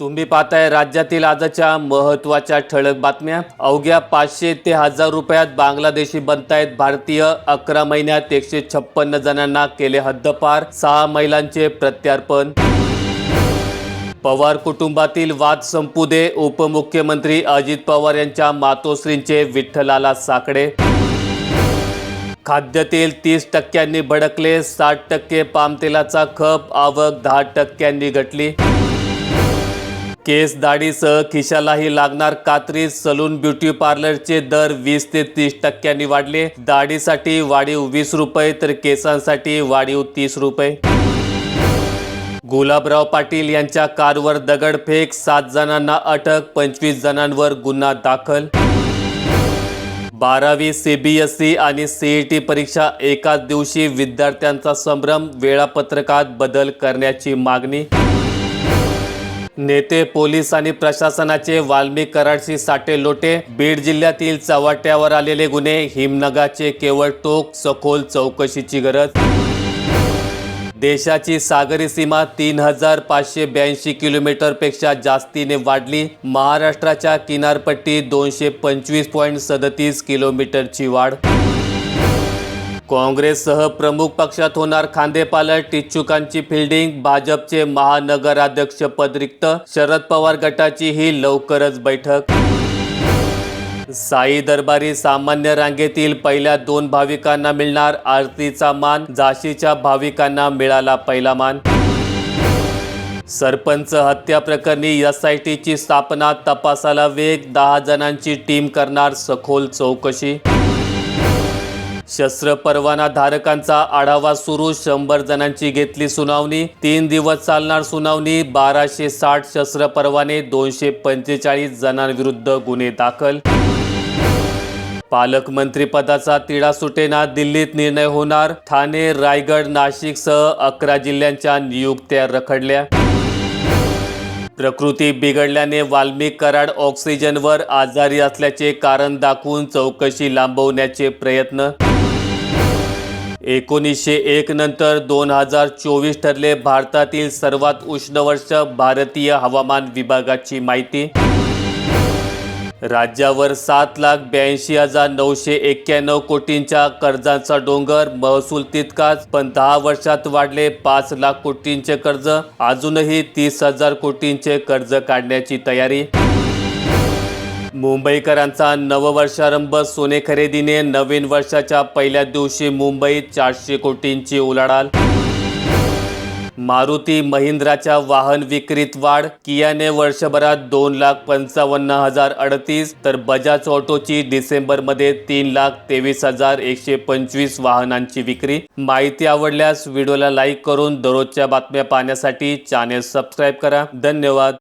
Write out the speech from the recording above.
तुम्ही पाहताय राज्यातील आजच्या महत्त्वाच्या ठळक बातम्या. अवघ्या पाचशे ते हजार रुपयात बांगलादेशी बनतायत भारतीय अकरा महिन्यात एकशे छप्पन्न जणांना केले हद्दपार सहा महिलांचे प्रत्यार्पण. पवार कुटुंबातील वाद संपू दे उपमुख्यमंत्री अजित पवार यांच्या मातोश्रींचे विठ्ठलाला साकडे. खाद्यतेल तीस टक्क्यांनी भडकले साठ टक्के पामतेलाचा खप आवक दहा टक्क्यांनी घटली. केस दाढीसह खिशालाही लागणार कात्री सलून ब्युटी पार्लरचे दर वीस ते तीस टक्क्यांनी वाढले. दाढीसाठी वाढीव वीस रुपये तर केसांसाठी वाढीव तीस रुपये. गुलाबराव पाटील यांच्या कारवर दगडफेक सात जणांना अटक पंचवीस जणांवर गुन्हा दाखल. बारावी सीबीएसई आणि सीईटी परीक्षा एकाच दिवशी विद्यार्थ्यांचा संभ्रम वेळापत्रकात बदल करण्याची मागणी. नेते पोलीस आणि प्रशासनाचे वाल्मिक कराडशी साठे लोटे बीड जिल्ह्यातील चव्हाट्यावर आलेले गुन्हे हिमनगाचे केवळ टोक सखोल चौकशीची गरज. देशाची सागरी सीमा तीन हजार पाचशे ब्याऐंशी किलोमीटरपेक्षा जास्तीने वाढली. महाराष्ट्राच्या किनारपट्टी दोनशे पंचवीस पॉईंट सदतीस किलोमीटरची वाढ. काँग्रेससह प्रमुख पक्षात होणार खांदेपालट इच्छुकांची फिल्डिंग भाजपचे महानगराध्यक्ष पद रिक्त शरद पवार गटाची ही लवकरच बैठक. साई दरबारी सामान्य रांगेतील पहिल्या दोन भाविकांना मिळणार आरतीचा मान झाशीच्या भाविकांना मिळाला पहिला मान. सरपंच हत्या प्रकरणी एस आय टीची स्थापना तपासाला वेग दहा जणांची टीम करणार सखोल चौकशी. शस्त्र परवाना धारकांचा आढावा सुरू. शंभर जणांची घेतली सुनावणी. तीन दिवस चालणार सुनावणी. बाराशे साठ शस्त्र परवाने दोनशे पंचेचाळीस जणांविरुद्ध गुन्हे दाखल. पालकमंत्रीपदाचा तिढा सुटेना दिल्लीत निर्णय होणार. ठाणे रायगड नाशिकसह अकरा जिल्ह्यांच्या नियुक्त्या रखडल्या. प्रकृती बिघडल्याने वाल्मिक कराड ऑक्सिजनवर आजारी असल्याचे कारण दाखवून चौकशी लांबवण्याचे प्रयत्न. एकोणीसशे एक नंतर दोन हजार चोवीस ठरले भारतातील सर्वात उष्ण वर्ष भारतीय हवामान विभागाची माहिती. राज्यावर सात लाख ब्याऐंशी हजार नऊशे एक्क्याण्णव कोटींच्या कर्जांचा डोंगर महसूल तितकाच पण दहा वर्षात वाढले पाच लाख कोटींचे कर्ज अजूनही तीस हजार कोटींचे कर्ज काढण्याची तयारी. मुंबईकरांचा नववर्षारंभ सोने खरेदीने नवीन वर्षाच्या पहिल्या दिवशी मुंबईत चारशे कोटींची उलाढाल. मारुती महिंद्राच्या वाहन विक्रीत वाढ कियाने वर्षभरात दोन लाख पंचावन्न हजार अडतीस तर बजाज ऑटोची डिसेंबरमध्ये तीन लाख तेवीस हजार एकशे पंचवीस वाहनांची विक्री. माहिती आवडल्यास व्हिडिओला लाईक करून दररोजच्या बातम्या पाहण्यासाठी चॅनेल सबस्क्राईब करा. धन्यवाद.